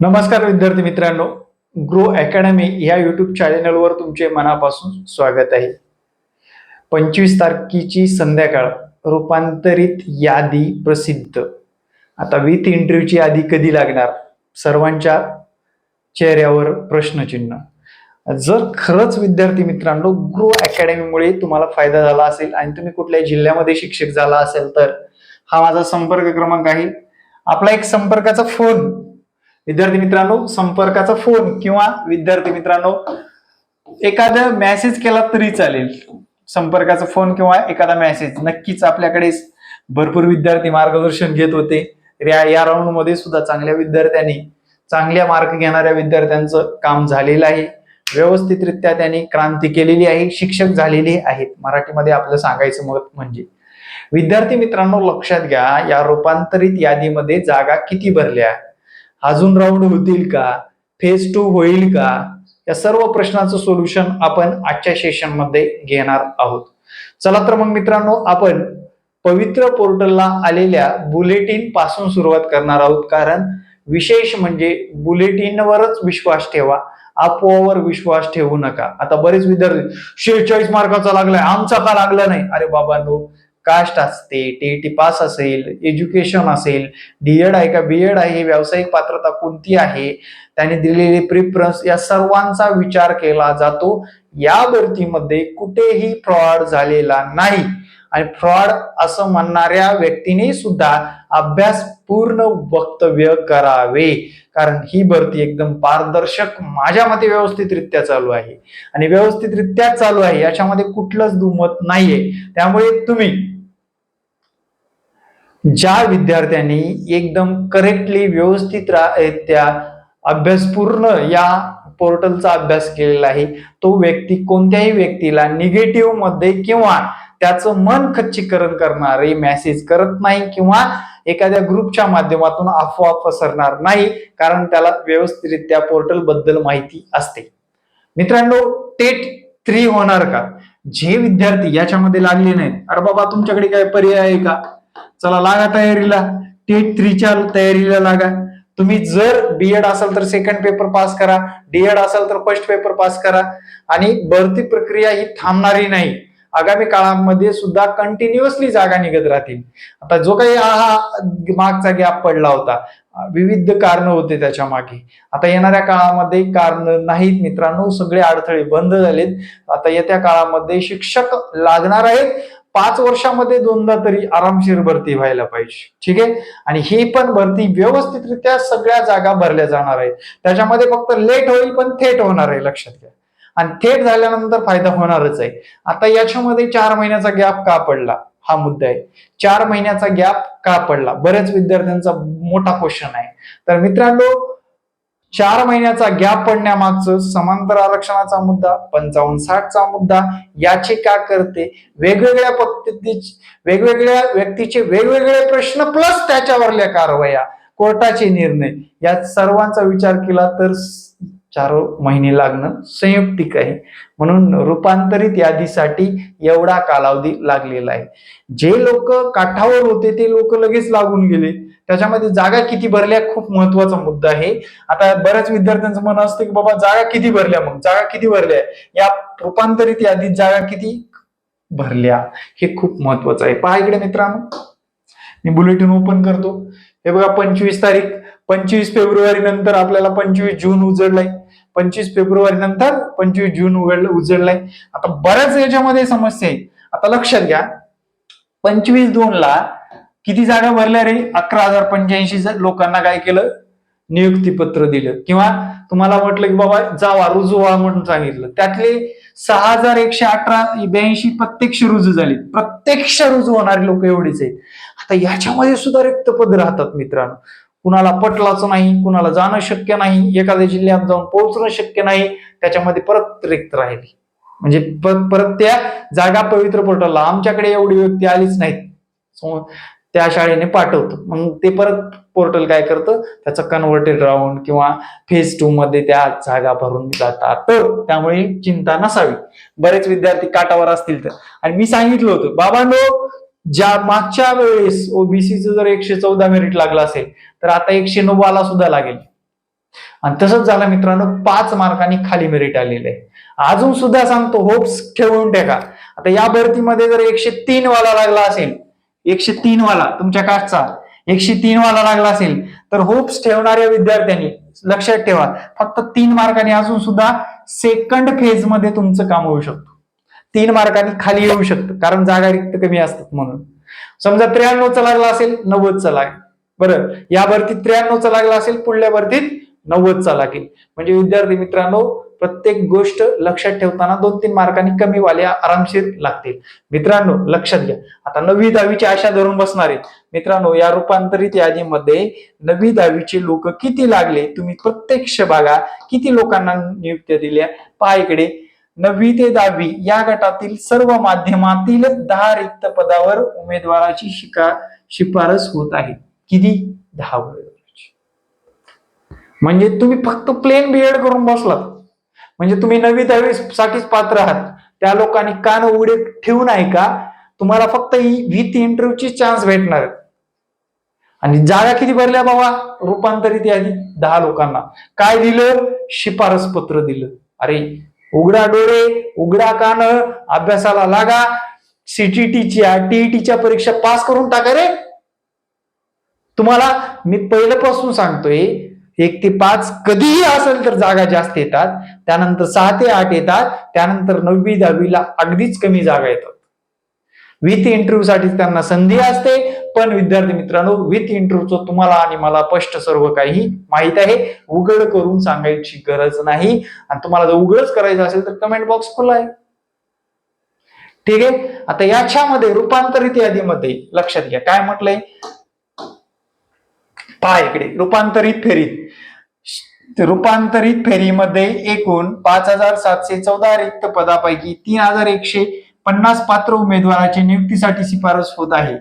नमस्कार विद्यार्थी मित्रांनो ग्रो अकॅडमी या युट्यूब चॅनलवर तुमचे मनापासून स्वागत आहे. पंचवीस तारखेची संध्याकाळ रूपांतरित यादी प्रसिद्ध. आता विथ इंटरव्ह्यूची यादी कधी लागणार? सर्वांच्या चेहऱ्यावर प्रश्नचिन्ह. जर खरंच विद्यार्थी मित्रांनो ग्रो अकॅडमीमुळे तुम्हाला फायदा झाला असेल आणि तुम्ही कुठल्याही जिल्ह्यामध्ये शिक्षक झाला असेल तर हा माझा संपर्क क्रमांक आहे. आपला एक संपर्काचा फोन विद्यार्थी मित्रांनो संपर्काचा फोन किंवा विद्यार्थी मित्रांनो एखादा मेसेज केला तरी चालेल. संपर्काचा फोन किंवा एखादा मेसेज नक्कीच आपल्याकडे भरपूर विद्यार्थी मार्गदर्शन घेत होते. या या राऊंडमध्ये सुद्धा चांगल्या विद्यार्थ्यांनी चांगल्या मार्क घेणाऱ्या विद्यार्थ्यांचं काम झालेलं आहे. व्यवस्थितरित्या त्यांनी क्रांती केलेली आहे. शिक्षक झालेले आहेत. मराठीमध्ये आपलं सांगायचं मत म्हणजे विद्यार्थी मित्रांनो लक्षात घ्या या रूपांतरित यादीमध्ये जागा किती भरल्या? अजून राऊंड होतील का? फेज टू होईल का? या सर्व प्रश्नाचं सोल्युशन आपण आजच्या सेशनमध्ये घेणार आहोत. चला तर मग मित्रांनो आपण पवित्र पोर्टलला आलेल्या बुलेटिनपासून सुरुवात करणार आहोत. कारण विशेष म्हणजे बुलेटिनवरच विश्वास ठेवा. अफवावर विश्वास ठेवू नका. आता बरेच विद्यार्थी शेहेचाळीस मार्काचा लागलाय. आमचा का लागला नाही? अरे बाबा नो कास्ट असते टी पास असेल एज्युकेशन असेल डीएड आहे का बी एड आहे व्यावसायिक पात्रता कोणती आहे त्याने दिलेले प्रिफरन्स या सर्वांचा विचार केला जातो. या भरतीमध्ये कुठेही फ्रॉड झालेला नाही. आणि फ्रॉड असं म्हणणाऱ्या व्यक्तीने सुद्धा अभ्यास पूर्ण वक्तव्य करावे. कारण ही भरती एकदम पारदर्शक माझ्या मते व्यवस्थितरित्या चालू आहे. आणि व्यवस्थितरित्या चालू आहे याच्यामध्ये कुठलंच दुमत नाहीये. त्यामुळे तुम्ही ज्या विद्यार्थ्यांनी एकदम करेक्टली व्यवस्थित त्या अभ्यास पूर्ण या पोर्टलचा अभ्यास केलेला आहे तो व्यक्ती कोणत्याही व्यक्तीला निगेटिव्हमध्ये किंवा त्याचं मन खच्चीकरण करणारे मेसेज करत नाही किंवा एखाद्या ग्रुपच्या माध्यमातून अफवा पसरणार नाही कारण त्याला व्यवस्थितरित्या पोर्टलबद्दल माहिती असते. मित्रांनो टेट थ्री होणार का? जे विद्यार्थी याच्यामध्ये लागले नाहीत अरे बाबा तुमच्याकडे काय पर्याय आहे का? चला लागा तयारीला. टेट थ्रीच्या तयारीला लागा. तुम्ही जर बीएड असेल तर सेकंड पेपर पास करा. डीएड असेल तर फर्स्ट पेपर पास करा. आणि भरती प्रक्रिया ही थांबणारी नाही. आगामी काळामध्ये सुद्धा कंटिन्युअसली जागा निघत राहतील. आता जो काही हा मागचा गॅप पडला होता विविध कारण होते त्याच्यामागे. आता येणाऱ्या काळामध्ये कारण नाहीत मित्रांनो सगळे अडथळे बंद झालेत. आता येत्या काळामध्ये शिक्षक लागणार आहेत. पाच वर्षामध्ये दोनदा तरी आरामशीर भरती व्हायला पाहिजे. ठीक आहे? आणि ही पण भरती व्यवस्थितरित्या सगळ्या जागा भरल्या जाणार आहेत. त्याच्यामध्ये फक्त लेट होईल पण थेट होणार आहे लक्षात घ्या. आणि थेट झाल्यानंतर फायदा होणारच आहे. आता याच्यामध्ये चार महिन्याचा गॅप का पडला? हा मुद्दा आहे. चार महिन्याचा गॅप का पडला? बऱ्याच विद्यार्थ्यांचा मोठा क्वेश्चन आहे. तर मित्रांनो चार महिन्याचा गॅप पडण्यामागचं समांतर आरक्षणाचा मुद्दा पंचावन्न साठचा मुद्दा याची का करते? वेगवेगळ्या पद्धती वेगवेगळ्या व्यक्तीचे वेगवेगळे प्रश्न प्लस त्याच्यावरल्या कारवाया कोर्टाचे निर्णय या सर्वांचा विचार केला तर चार महिने लागणं संयुक्तिक आहे. म्हणून रूपांतरित यादीसाठी एवढा कालावधी लागलेला आहे. जे लोक काठावर होते ते लोक लगेच लागून गेले. त्याच्यामध्ये जागा किती भरल्या खूप महत्त्वाचा मुद्दा आहे. आता बऱ्याच विद्यार्थ्यांचं मन असतं की बाबा जागा किती भरल्या मग? जागा किती भरल्या? या रूपांतरित यादीत जागा किती भरल्या? हे खूप महत्वाचं आहे. पहा इकडे मित्रांनो. मी बुलेटिन ओपन करतो. हे बघा पंचवीस तारीख. पंचवीस फेब्रुवारी नंतर आपल्याला पंचवीस जून उजडलाय. पंचवीस फेब्रुवारी नंतर पंचवीस जून उघडलं उजडलाय. आता बऱ्याच याच्यामध्ये समस्या आहे. आता लक्षात घ्या. पंचवीस दोन ला किती जागा भरल्या रे? अकरा हजार पंच्याऐंशी लोकांना काय केलं? नियुक्तीपत्र दिलं. किंवा तुम्हाला म्हटलं की बाबा जावा रुजू व्हा म्हणून सांगितलं. त्यातले सहा हजार एकशे अठरा ब्याऐंशी प्रत्यक्ष रुजू झाली प्रत्यक्ष रुजू होणारे लोक एवढेच आहेत. आता याच्यामध्ये सुद्धा रिक्त पद राहतात मित्रांनो. कुणाला पटलाच नाही कुणाला जाणं शक्य नाही एखाद्या जिल्ह्यात जाऊन पोहोचणं शक्य नाही त्याच्यामध्ये परत रिक्त राहिली. म्हणजे परत त्या जागा पवित्र पोर्टलला. आमच्याकडे एवढी व्यक्ती आलीच नाहीत. त्या शाळेने पाठवतो. मग ते परत पोर्टल काय करतं? त्याचं कन्व्हर्टेड राऊंड किंवा फेज टू मध्ये त्या जागा भरून जातात. तर त्यामुळे चिंता नसावी. बरेच विद्यार्थी काटावर असतील तर. आणि मी सांगितलं होतं बाबांनो ज्या मागच्या वेळेस ओबीसीचं जर एकशे चौदा मेरिट लागलं असेल तर आता एकशे नव्वाला सुद्धा लागेल. आणि तसंच झालं मित्रांनो पाच मार्कांनी खाली मेरिट आलेलं आहे. अजून सुद्धा सांगतो होप्स ठेवून टाका आता या भरतीमध्ये जर एकशे तीन वाला लागला असेल एकशे तीन वाला तुमच्या कास्टचा एकशे तीन वाला लागला असेल तर होप्स ठेवणाऱ्या विद्यार्थ्यांनी लक्षात ठेवा फक्त तीन मार्कांनी अजून सुद्धा सेकंड फेजमध्ये तुमचं काम होऊ शकतो. तीन मार्कांनी खाली येऊ शकतं कारण जागा रिक्त कमी असतात म्हणून. समजा त्र्याण्णवचा लागला असेल नव्वदचा लागेल. बरं या भरतीत त्र्याण्णवचा लागला असेल पुढल्या भरतीत नव्वदचा लागेल. म्हणजे विद्यार्थी मित्रांनो प्रत्येक गोष्ट लक्षात ठेवताना दोन तीन मार्कांनी कमी वाल्या आरामशीर लागतील. मित्रांनो लक्षात घ्या. आता नववी दहावीची आशा धरून बसणार आहे मित्रांनो या रूपांतरित यादीमध्ये नववी दहावीचे लोक किती लागले तुम्ही प्रत्यक्ष बघा. किती लोकांना नियुक्त्या दिल्या? पहा इकडे. नववी ते दहावी या गटातील सर्व माध्यमातील दहा रिक्त पदावर उमेदवाराची शिका शिफारस होत आहे. किती? दहा म्हणजे तुम्ही फक्त प्लेन बीएड करून बसलात. म्हणजे तुम्ही नवी दहावी साठीच पात्र आहात. त्या लोकांनी कान उघडे ठेवून आहे का तुम्हाला फक्त विथ इंटरव्ह्यूची चान्स भेटणार आणि जागा किती भरल्या बाबा? रूपांतरित यादी दहा लोकांना. काय दिलं? शिफारस पत्र दिलं. अरे उघडा डोळे उघडा कान अभ्यासाला लागा. सीटीटीच्या टीईटीच्या परीक्षा पास करून टाका रे. तुम्हाला मी पहिल्यापासून सांगतोय एक ते पाच कधीही असेल तर जागा जास्त येतात. त्यानंतर सहा ते आठ येतात. त्यानंतर नववी दहावीला अगदीच कमी जागा येतात. विथ इंटरव्ह्यू साठी त्यांना संधी असते. पण विद्यार्थी मित्रांनो विथ इंटरव्ह्यूचं तुम्हाला आणि मला स्पष्ट सर्व काही माहीत आहे. उघड करून सांगायची गरज नाही. आणि तुम्हाला जर उघडच करायचं असेल तर कमेंट बॉक्स खुला आहे. ठीक आहे? आता याच्यामध्ये रूपांतरित यादीमध्ये लक्षात घ्या. काय म्हटलंय? पहा इकडे. रूपांतरित फेरीत रूपांतरित फेरीमध्ये एकूण पाच हजार सातशे चौदा रिक्त पदापैकी तीन हजार एकशे पन्नास पात्र उमेदवाराची नियुक्तीसाठी शिफारस होत आहे.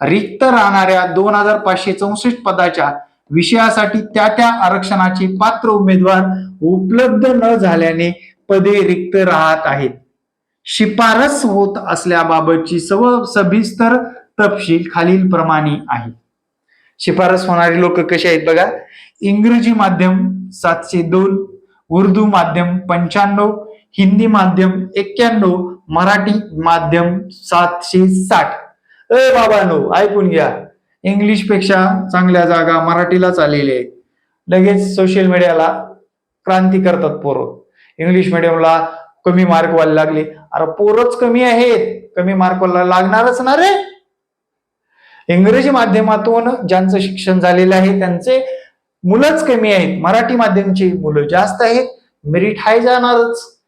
रिक्त राहणाऱ्या दोन हजार पाचशे चौसष्ट पदाच्या विषयासाठी त्या त्या आरक्षणाचे पात्र उमेदवार उपलब्ध न झाल्याने पदे रिक्त राहत आहेत. शिफारस होत असल्याबाबतची सर्व सविस्तर तपशील खालील प्रमाणे आहे. शिफारस होणारी लोक कसे आहेत बघा? इंग्रजी माध्यम सातशे दोन उर्दू माध्यम पंच्याण्णव हिंदी माध्यम एक्क्याण्णव मराठी माध्यम सातशे साठ. ए बाबानो ऐकून घ्या. इंग्लिशपेक्षा चांगल्या जागा मराठीलाच आलेल्या आहेत. लगेच सोशल मीडियाला क्रांती करतात पोरं. इंग्लिश मिडियमला कमी मार्क व्हायला लागले. अरे पोरच कमी आहेत. कमी मार्क लागणारच ना रे. इंग्रजी माध्यमातून ज्यांचं शिक्षण झालेलं आहे त्यांचे मुलंच कमी आहेत. मराठी माध्यमची मुलं जास्त आहेत. मेरिट हाय जाणारच.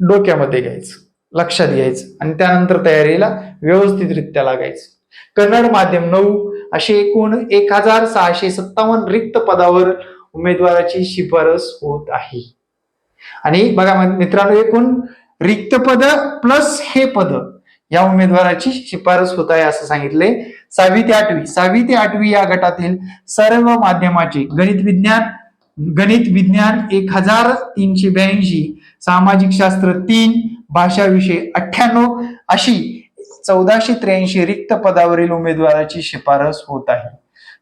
डोक्यामध्ये घ्यायचं. लक्षात घ्यायचं. आणि त्यानंतर तयारीला व्यवस्थितरित्या लागायचं. कन्नड माध्यम नऊ असे एकूण एक हजार सहाशे सत्तावन्न रिक्त पदावर उमेदवाराची शिफारस होत आहे. आणि बघा मित्रांनो एकूण रिक्त पद प्लस हे पद. या उमेदवाराची शिफारस होत आहे असं सांगितले. सहावी ते आठवी सहावी ते आठवी या गटातील सर्व माध्यमाचे गणित विज्ञान गणित विज्ञान एक हजार तीनशे ब्याऐंशी सामाजिक शास्त्र तीन भाषा विषय अठ्ठ्याण्णव अशी चौदाशे त्र्याऐंशी रिक्त पदावरील उमेदवाराची शिफारस होत आहे.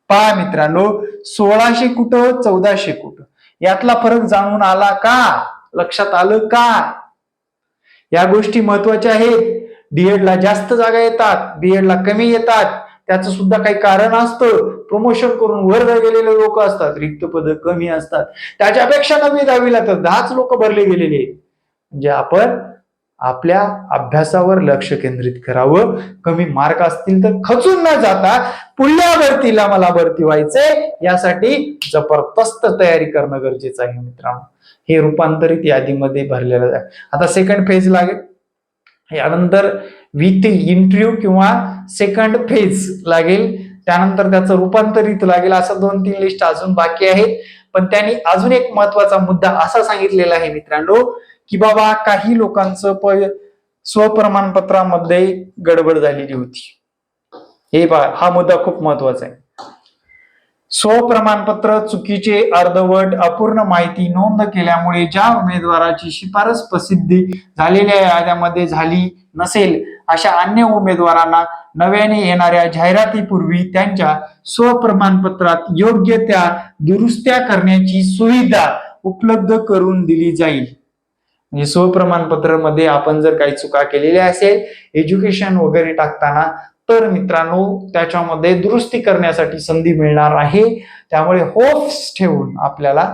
पहा मित्रांनो सोळाशे कुठं चौदाशे कुठं? यातला फरक जाणून आला का? लक्षात आलं का? या गोष्टी महत्त्वाच्या आहेत. डीएडला जास्त जागा येतात बीएडला कमी येतात. त्याचं सुद्धा काही कारण असतं. प्रमोशन करून वर गेलेले लोक असतात रिक्त पद कमी असतात. त्याच्यापेक्षा नवी दहावीला तर दहाच लोक भरले गेलेले आहेत. म्हणजे आपण आपल्या अभ्यासावर लक्ष केंद्रित करावं. कमी मार्क असतील तर खचून न जाता पुढल्या भरतीला मला भरती व्हायचे. यासाठी जबरदस्त तयारी करणं गरजेचं आहे मित्रांनो. हे रूपांतरित यादीमध्ये भरलेलं आहे. आता सेकंड फेज लागेल. यानंतर विथ इंटरव्ह्यू किंवा सेकंड फेज लागेल. त्यानंतर त्याचं रूपांतरित लागेल असं दोन तीन लिस्ट अजून बाकी आहेत. पण त्यांनी अजून एक महत्त्वाचा मुद्दा असा सांगितलेला आहे मित्रांनो की बाबा काही लोकांचं प स्वप्रमाणपत्रामध्ये गडबड झालेली होती. हे पहा हा मुद्दा खूप महत्त्वाचा आहे. स्वप्रमाणपत्र चुकीचे अर्धवट अपूर्ण माहिती नोंद केल्यामुळे ज्या उमेदवाराची शिफारस प्रसिद्धी झालेल्या याद्यामध्ये झाली नसेल अशा अन्य उमेदवारांना नव्याने येणाऱ्या जाहिरातीपूर्वी त्यांच्या स्वप्रमाणपत्रात योग्य त्या दुरुस्त्या करण्याची सुविधा उपलब्ध करून दिली जाईल. म्हणजे स्वप्रमाणपत्रमध्ये आपण जर काही चुका केलेल्या असेल एज्युकेशन वगैरे टाकताना तर मित्रांनो त्याच्यामध्ये दुरुस्ती करण्यासाठी संधी मिळणार आहे. त्यामुळे होप्स ठेवून आपल्याला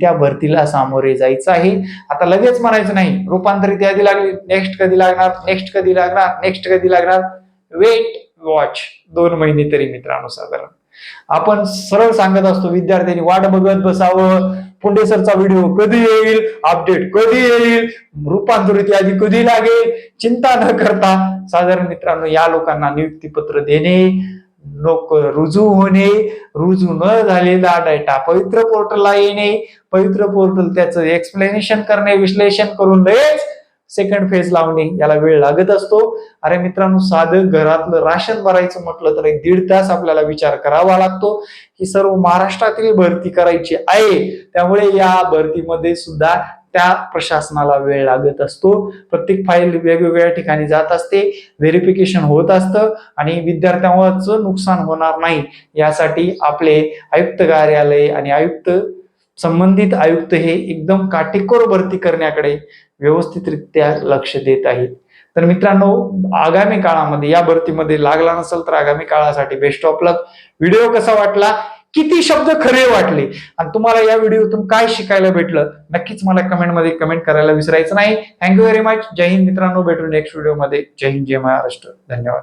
त्या भरतीला सामोरे जायचं आहे. आता लगेच म्हणायचं नाही रूपांतरित यादी लागली नेक्स्ट कधी लागणार नेक्स्ट कधी लागणार नेक्स्ट कधी लागणार? वेट वॉच दोन महिने तरी मित्रांनो साधारण. आपण सरळ सांगत असतो विद्यार्थ्यांनी वाट बघत बसावं. पुंडे सरचा व्हिडिओ कधी येईल? अपडेट कधी येईल? रूपांतरित यादी कधी लागेल? चिंता न करता साधारण मित्रांनो या लोकांना नियुक्ती पत्र देणे लोक रुजू होणे रुजू न झालेला डेटा पवित्र पोर्टलला येणे. पवित्र पोर्टल त्याचं एक्सप्लेनेशन करणे विश्लेषण करून लगेच सेकंड फेज लावणे याला वेळ लागत असतो. अरे मित्रांनो साधं घरातलं राशन भरायचं म्हटलं तर एक दीड तास आपल्याला विचार करावा लागतो. ही सर्व महाराष्ट्रातील भरती करायची आहे. त्यामुळे या भरतीमध्ये सुद्धा त्या प्रशासनाला वेळ लागत असतो. प्रत्येक फाईल वेगवेगळ्या ठिकाणी जात असते. व्हेरिफिकेशन होत असतं आणि विद्यार्थ्यांवरच नुकसान होणार नाही. यासाठी आपले आयुक्त कार्यालय आणि आयुक्त संबंधित आयुक्त हे एकदम काटेकोर भरती करण्याकडे व्यवस्थितरित्या लक्ष देत आहेत. तर मित्रांनो आगामी काळामध्ये या भरतीमध्ये लागला नसेल तर आगामी काळासाठी बेस्ट ऑफ लक व्हिडिओ कसा वाटला? किती शब्द खरे वाटले? आणि तुम्हाला या व्हिडिओतून काय शिकायला भेटलं? नक्कीच मला कमेंटमध्ये कमेंट करायला विसरायचं नाही. थँक्यू व्हेरी मच जय हिंद मित्रांनो. भेटू नेक्स्ट व्हिडिओमध्ये जय हिंद जय महाराष्ट्र. धन्यवाद.